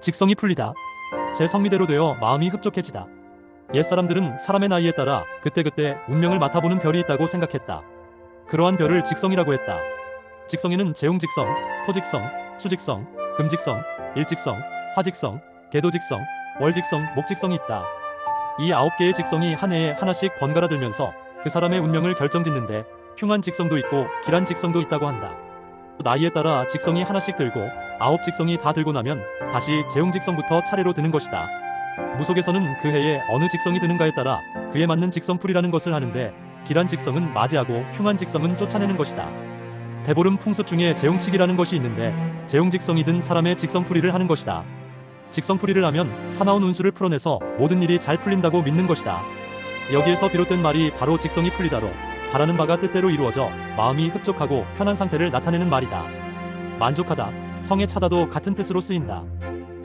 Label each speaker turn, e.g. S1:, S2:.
S1: 직성이 풀리다. 제 성미대로 되어 마음이 흡족해지다. 옛사람들은 사람의 나이에 따라 그때그때 운명을 맡아보는 별이 있다고 생각했다. 그러한 별을 직성이라고 했다. 직성에는 재용직성, 토직성, 수직성, 금직성, 일직성, 화직성, 계도직성, 월직성, 목직성이 있다. 이 아홉 개의 직성이 한 해에 하나씩 번갈아 들면서 그 사람의 운명을 결정짓는데 흉한 직성도 있고 길한 직성도 있다고 한다. 나이에 따라 직성이 하나씩 들고 아홉 직성이 다 들고 나면 다시 재용 직성부터 차례로 드는 것이다. 무속에서는 그 해에 어느 직성이 드는가에 따라 그에 맞는 직성풀이라는 것을 하는데 길한 직성은 맞이하고 흉한 직성은 쫓아내는 것이다. 대보름 풍습 중에 재용치기라는 것이 있는데 재용직성이 든 사람의 직성풀이를 하는 것이다. 직성풀이를 하면 사나운 운수를 풀어내서 모든 일이 잘 풀린다고 믿는 것이다. 여기에서 비롯된 말이 바로 직성이 풀리다로 바라는 바가 뜻대로 이루어져 마음이 흡족하고 편한 상태를 나타내는 말이다. 만족하다, 성의 차다도 같은 뜻으로 쓰인다.